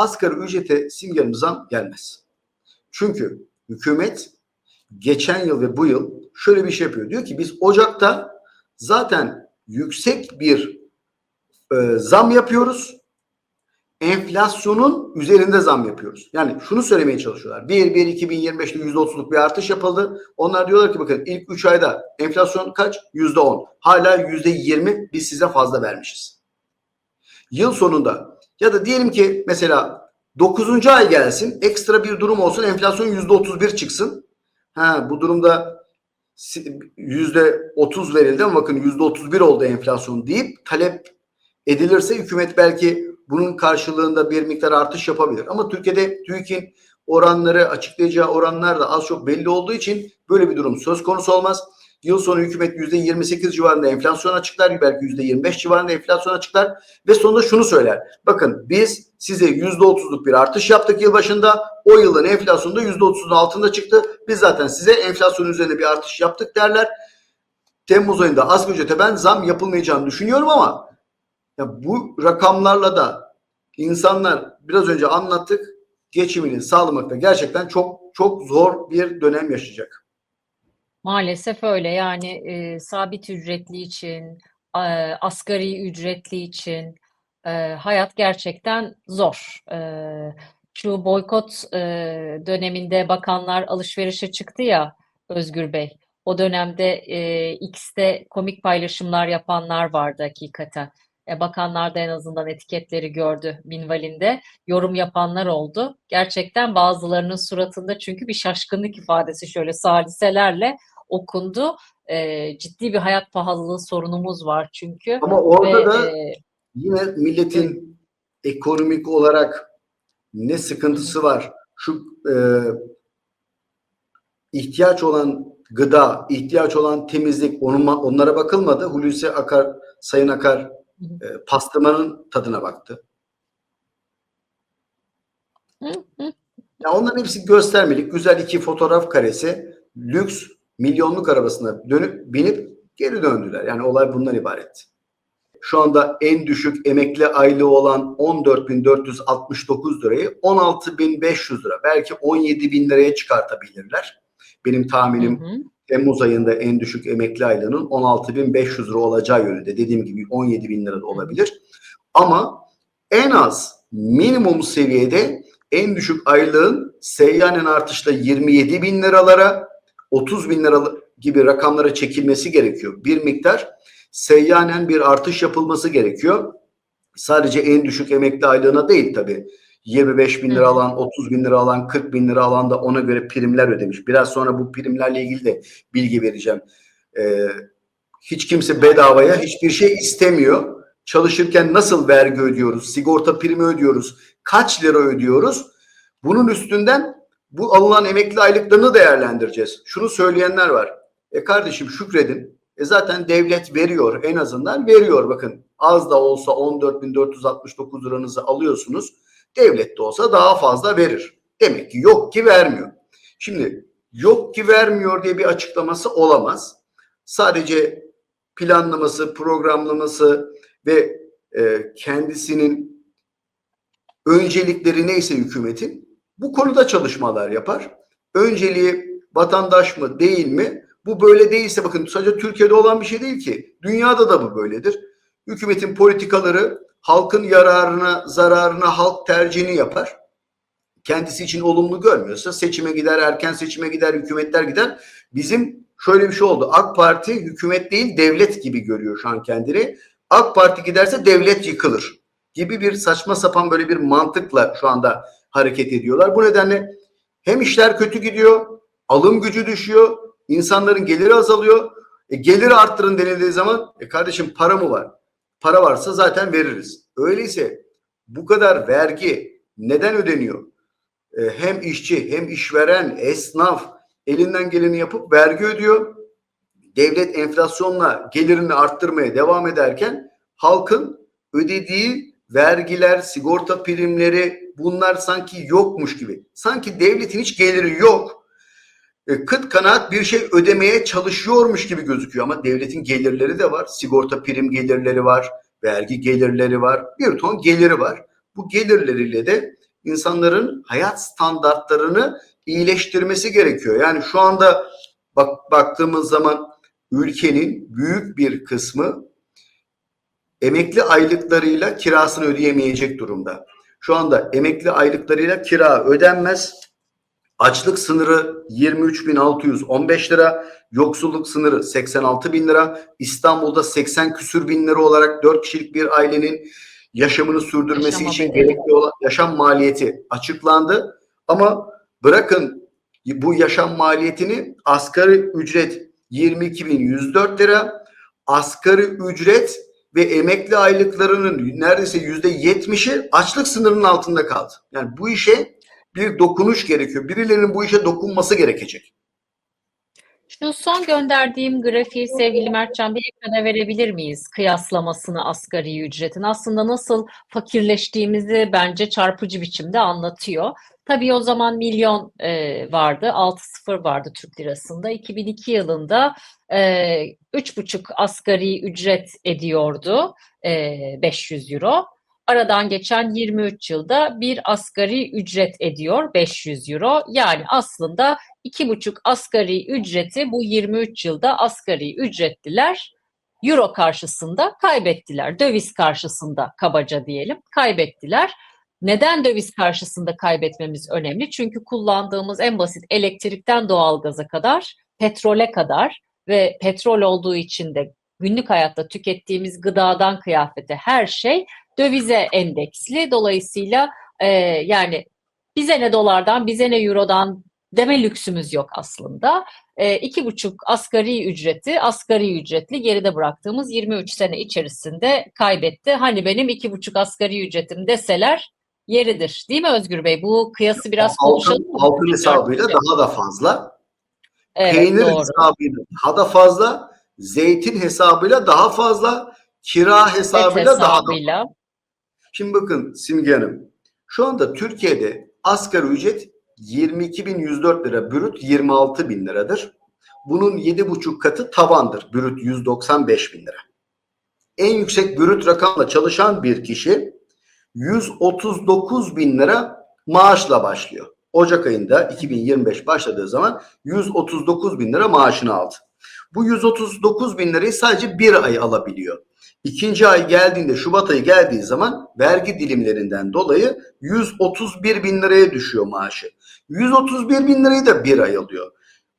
asgari ücrete simgelim zam gelmez. Çünkü hükümet geçen yıl ve bu yıl şöyle bir şey yapıyor. Diyor ki biz Ocak'ta zaten yüksek bir e, zam yapıyoruz. Enflasyonun üzerinde zam yapıyoruz. Yani şunu söylemeye çalışıyorlar. 1 1 2025'te %30'luk bir artış yapıldı. Onlar diyorlar ki bakın ilk 3 ayda enflasyon kaç? %10. Hala %20 biz size fazla vermişiz. Yıl sonunda ya da diyelim ki mesela 9. ay gelsin ekstra bir durum olsun enflasyon %31 çıksın. Ha, bu durumda %30 verildi ama bakın %31 oldu enflasyon deyip talep edilirse hükümet belki bunun karşılığında bir miktar artış yapabilir. Ama Türkiye'de TÜİK'in oranları açıklayacağı oranlar da az çok belli olduğu için böyle bir durum söz konusu olmaz. Yıl sonu hükümet %28 civarında enflasyon açıklar, belki %25 civarında enflasyon açıklar ve sonunda şunu söyler. Bakın biz size %30'luk bir artış yaptık yıl başında. O yılın enflasyonu da %30'un altında çıktı. Biz zaten size enflasyon üzerine bir artış yaptık derler. Temmuz ayında asgari ücrete ben zam yapılmayacağını düşünüyorum ama ya bu rakamlarla da insanlar biraz önce anlattık geçimini sağlamakta gerçekten çok çok zor bir dönem yaşayacak. Maalesef öyle. Yani e, sabit ücretli için, e, asgari ücretli için e, hayat gerçekten zor. E, şu boykot e, döneminde bakanlar alışverişe çıktı ya Özgür Bey. O dönemde e, X'te komik paylaşımlar yapanlar vardı hakikaten. E, bakanlar da en azından etiketleri gördü minvalinde. Yorum yapanlar oldu. Gerçekten bazılarının suratında çünkü bir şaşkınlık ifadesi şöyle saliselerle okundu. E, ciddi bir hayat pahalılığı sorunumuz var çünkü. Ama orada Ve, da e, yine milletin ekonomik olarak ne sıkıntısı var? Şu e, ihtiyaç olan gıda, ihtiyaç olan temizlik onunla, onlara bakılmadı. Hulusi Akar, Sayın Akar e, pastırmanın tadına baktı. Ya onların hepsi göstermelik. Güzel iki fotoğraf karesi. Lüks milyonluk arabasına dönüp binip geri döndüler. Yani olay bundan ibaret. Şu anda en düşük emekli aylığı olan 14.469 lirayı 16.500 lira belki 17.000 liraya çıkartabilirler. Benim tahminim Hı hı. Temmuz ayında en düşük emekli aylığının 16.500 lira olacağı yönünde. Dediğim gibi 17.000 lira da olabilir. Ama en az minimum seviyede en düşük aylığın seyyanen artışla 27 bin liralara 30 bin lira gibi rakamlara çekilmesi gerekiyor. Bir miktar seyyanen bir artış yapılması gerekiyor. Sadece en düşük emekli aylığına değil tabii. 25 bin lira alan, 30 bin lira alan, 40 bin lira alan da ona göre primler ödemiş. Biraz sonra bu primlerle ilgili de bilgi vereceğim. Ee, hiç kimse bedavaya hiçbir şey istemiyor. Çalışırken nasıl vergi ödüyoruz, sigorta primi ödüyoruz, kaç lira ödüyoruz? Bunun üstünden bu alınan emekli aylıklarını değerlendireceğiz. Şunu söyleyenler var. E kardeşim şükredin. E zaten devlet veriyor en azından veriyor bakın. Az da olsa 14.469 liranızı alıyorsunuz. Devlet de olsa daha fazla verir. Demek ki yok ki vermiyor. Şimdi yok ki vermiyor diye bir açıklaması olamaz. Sadece planlaması, programlaması ve e, kendisinin öncelikleri neyse hükümetin bu konuda çalışmalar yapar. Önceliği vatandaş mı değil mi? Bu böyle değilse bakın sadece Türkiye'de olan bir şey değil ki. Dünyada da bu böyledir. Hükümetin politikaları halkın yararına, zararına halk tercihini yapar. Kendisi için olumlu görmüyorsa seçime gider, erken seçime gider, hükümetler gider. Bizim şöyle bir şey oldu. AK Parti hükümet değil devlet gibi görüyor şu an kendini. AK Parti giderse devlet yıkılır gibi bir saçma sapan böyle bir mantıkla şu anda hareket ediyorlar. Bu nedenle hem işler kötü gidiyor, alım gücü düşüyor, insanların geliri azalıyor. E, geliri arttırın denildiği zaman e kardeşim para mı var? Para varsa zaten veririz. Öyleyse bu kadar vergi neden ödeniyor? E, hem işçi hem işveren, esnaf elinden geleni yapıp vergi ödüyor. Devlet enflasyonla gelirini arttırmaya devam ederken halkın ödediği vergiler, sigorta primleri bunlar sanki yokmuş gibi. Sanki devletin hiç geliri yok. E, kıt kanaat bir şey ödemeye çalışıyormuş gibi gözüküyor ama devletin gelirleri de var. Sigorta prim gelirleri var, vergi gelirleri var, bir ton geliri var. Bu gelirleriyle de insanların hayat standartlarını iyileştirmesi gerekiyor. Yani şu anda bak baktığımız zaman ülkenin büyük bir kısmı emekli aylıklarıyla kirasını ödeyemeyecek durumda. Şu anda emekli aylıklarıyla kira ödenmez. Açlık sınırı 23.615 lira, yoksulluk sınırı 86 bin lira. İstanbul'da 80 küsür bin lira olarak 4 kişilik bir ailenin yaşamını sürdürmesi Yaşama için gerekli olan yaşam maliyeti açıklandı. Ama bırakın bu yaşam maliyetini asgari ücret 22.104 lira, asgari ücret ve emekli aylıklarının neredeyse yüzde yetmişi açlık sınırının altında kaldı. Yani bu işe bir dokunuş gerekiyor. Birilerinin bu işe dokunması gerekecek. Şu son gönderdiğim grafiği sevgili Mertcan bir ekrana verebilir miyiz? Kıyaslamasını asgari ücretin. Aslında nasıl fakirleştiğimizi bence çarpıcı biçimde anlatıyor. Tabii o zaman milyon e, vardı, 6 sıfır vardı Türk lirasında. 2002 yılında e, 3,5 asgari ücret ediyordu e, 500 euro. Aradan geçen 23 yılda bir asgari ücret ediyor 500 euro. Yani aslında iki buçuk asgari ücreti bu 23 yılda asgari ücretliler euro karşısında kaybettiler. Döviz karşısında kabaca diyelim kaybettiler. Neden döviz karşısında kaybetmemiz önemli? Çünkü kullandığımız en basit elektrikten doğalgaza kadar, petrole kadar ve petrol olduğu için de günlük hayatta tükettiğimiz gıdadan kıyafete her şey dövize endeksli. Dolayısıyla e, yani bize ne dolardan, bize ne eurodan deme lüksümüz yok aslında. E, iki buçuk asgari ücreti, asgari ücretli geride bıraktığımız 23 sene içerisinde kaybetti. Hani benim iki buçuk asgari ücretim deseler yeridir. Değil mi Özgür Bey? Bu kıyası biraz konuşalım Altın, mı? altın hesabıyla daha da fazla. Evet, Peynir doğru. hesabıyla daha da fazla. Zeytin hesabıyla daha fazla. Kira Et hesabıyla daha da hesabıyla. Şimdi bakın Simge Hanım. Şu anda Türkiye'de asgari ücret 22.104 lira, brüt 26.000 liradır. Bunun 7,5 katı tavandır, brüt 195 bin lira. En yüksek brüt rakamla çalışan bir kişi 139 bin lira maaşla başlıyor. Ocak ayında 2025 başladığı zaman 139 bin lira maaşını aldı. Bu 139 bin lirayı sadece bir ay alabiliyor. İkinci ay geldiğinde Şubat ayı geldiği zaman vergi dilimlerinden dolayı 131 bin liraya düşüyor maaşı. 131 bin lirayı da bir ay alıyor.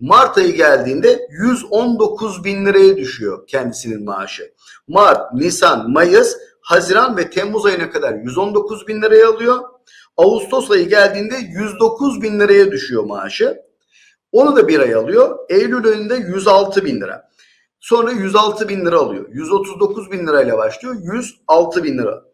Mart ayı geldiğinde 119 bin liraya düşüyor kendisinin maaşı. Mart, Nisan, Mayıs, Haziran ve Temmuz ayına kadar 119 bin liraya alıyor. Ağustos ayı geldiğinde 109 bin liraya düşüyor maaşı. Onu da bir ay alıyor. Eylül ayında 106 bin lira. Sonra 106 bin lira alıyor. 139 bin lirayla başlıyor. 106 bin lira.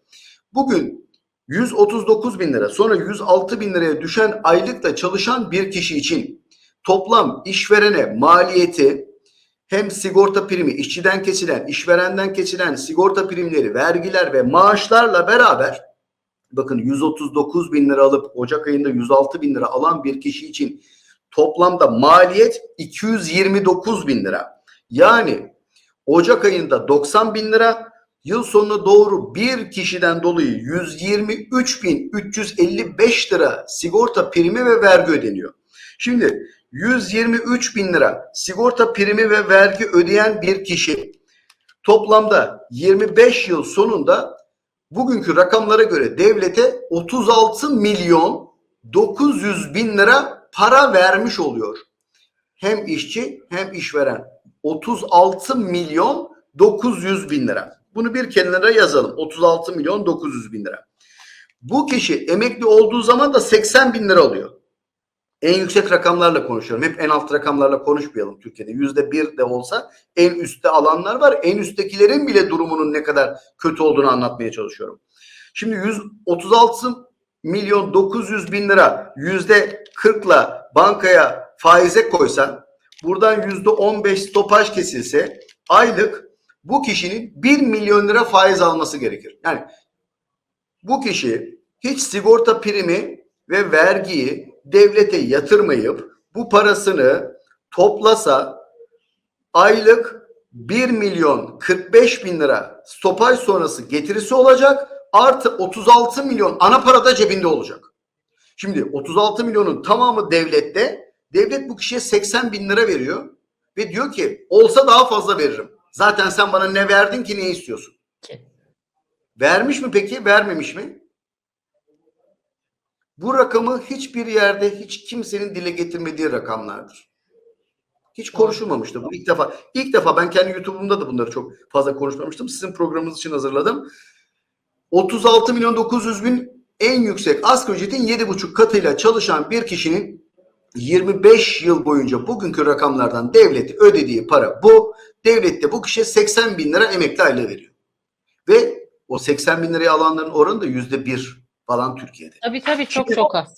Bugün 139 bin lira sonra 106 bin liraya düşen aylıkla çalışan bir kişi için toplam işverene maliyeti hem sigorta primi, işçiden kesilen, işverenden kesilen sigorta primleri, vergiler ve maaşlarla beraber bakın 139 bin lira alıp Ocak ayında 106 bin lira alan bir kişi için toplamda maliyet 229 bin lira. Yani Ocak ayında 90 bin lira, yıl sonuna doğru bir kişiden dolayı 123.355 lira sigorta primi ve vergi ödeniyor. Şimdi 123 bin lira sigorta primi ve vergi ödeyen bir kişi toplamda 25 yıl sonunda bugünkü rakamlara göre devlete 36 milyon 900 bin lira para vermiş oluyor. Hem işçi hem işveren. 36 milyon 900 bin lira. Bunu bir kenara yazalım. 36 milyon 900 bin lira. Bu kişi emekli olduğu zaman da 80 bin lira alıyor. En yüksek rakamlarla konuşuyorum. Hep en alt rakamlarla konuşmayalım Türkiye'de. Yüzde bir de olsa en üstte alanlar var. En üsttekilerin bile durumunun ne kadar kötü olduğunu anlatmaya çalışıyorum. Şimdi 136 milyon 900 bin lira yüzde 40'la bankaya faize koysan buradan yüzde 15 stopaj kesilse aylık bu kişinin 1 milyon lira faiz alması gerekir. Yani bu kişi hiç sigorta primi ve vergiyi devlete yatırmayıp bu parasını toplasa aylık 1 milyon 45 bin lira stopaj sonrası getirisi olacak artı 36 milyon ana para da cebinde olacak. Şimdi 36 milyonun tamamı devlette. Devlet bu kişiye 80 bin lira veriyor. Ve diyor ki olsa daha fazla veririm. Zaten sen bana ne verdin ki ne istiyorsun? Ki. Vermiş mi peki? Vermemiş mi? Bu rakamı hiçbir yerde hiç kimsenin dile getirmediği rakamlardır. Hiç konuşulmamıştı. Bu ilk defa. İlk defa ben kendi YouTube'umda da bunları çok fazla konuşmamıştım. Sizin programınız için hazırladım. 36 milyon 900 bin en yüksek asgari ücretin 7,5 katıyla çalışan bir kişinin 25 yıl boyunca bugünkü rakamlardan devleti ödediği para bu. Devlet de bu kişiye 80 bin lira emekli aylığı veriyor. Ve o 80 bin lirayı alanların oranı da yüzde bir falan Türkiye'de. Tabii tabii çok Şimdi- çok az.